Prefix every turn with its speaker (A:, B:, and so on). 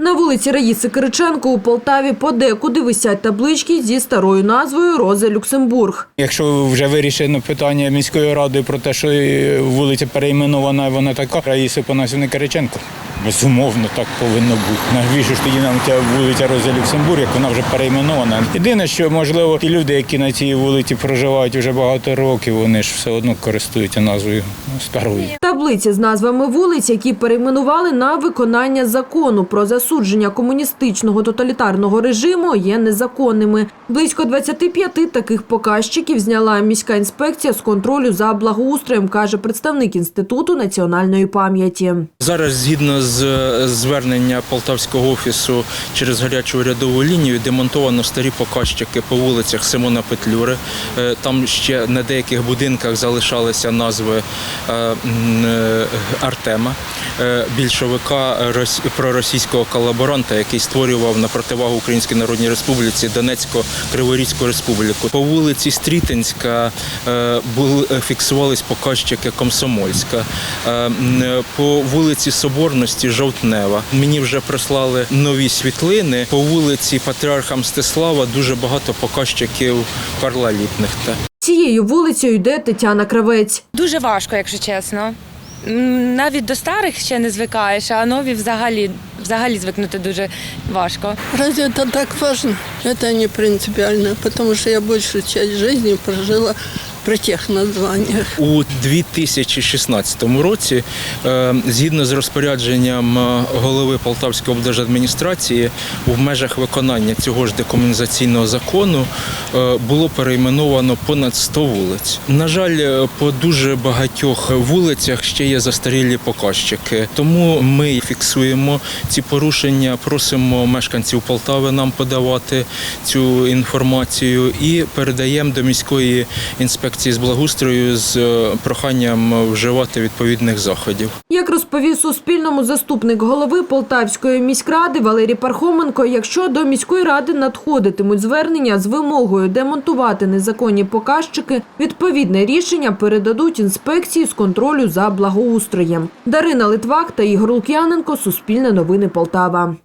A: На вулиці Раїси Кириченко у Полтаві подекуди висять таблички зі старою назвою Роза Люксембург.
B: Якщо вже вирішено питання міської ради про те, що вулиця перейменована, вона така, Раїси Панасівни Кириченко. Безумовно, так повинно бути. Навіщо ж тоді нам ця вулиця Роза Люксембург, як вона вже перейменована? Єдине, що можливо, ті люди, які на цій вулиці проживають вже багато років, вони ж все одно користуються назвою старої.
A: Таблиці з назвами вулиць, які перейменували на виконання закону про засудження комуністичного тоталітарного режиму, є незаконними. Близько 25 таких показчиків зняла міська інспекція з контролю за благоустроєм, каже представник інституту національної пам'яті.
C: Зараз, згідно з е, звернення Полтавського офісу через гарячу урядову лінію, демонтовано старі показчики по вулицях Симона Петлюри. Е, Там ще на деяких будинках залишалися назви е, е, Артема, більшовика проросійського колаборанта, який створював на противагу Українській Народній Республіці Донецько-Криворізьку республіку. По вулиці Стрітинська фіксувались показчики Комсомольська. По вулиці Соборності Жовтнева. Мені вже прислали нові світлини. По вулиці Патріарха Мстислава дуже багато показчиків Карла Ліпнехта.
A: Цією вулицею йде Тетяна Кравець.
D: Дуже важко, якщо чесно. Навіть до старих ще не звикаєш, а нові взагалі, взагалі звикнути дуже важко.
E: Разве это так важно? Это не принципиально, потому что я большую часть жизни прожила при тих названнях.
C: У 2016 році, е, згідно з розпорядженням е, голови Полтавської облдержадміністрації, в межах виконання цього ж декомунізаційного закону було перейменовано понад 100 вулиць. На жаль, е, по дуже багатьох вулицях ще є застарілі показчики. Тому ми фіксуємо ці порушення, просимо мешканців Полтави нам подавати цю інформацію і передаємо до міської інспекції з благоустрою з е, проханням вживати відповідних заходів.
A: Як розповів Суспільному заступник голови Полтавської міськради Валерій Пархоменко, якщо до міської ради надходитимуть звернення з вимогою демонтувати незаконні показчики, відповідне рішення передадуть інспекції з контролю за благоустроєм. Дарина Литвак та Ігор Лук'яненко, Суспільне новини Полтава.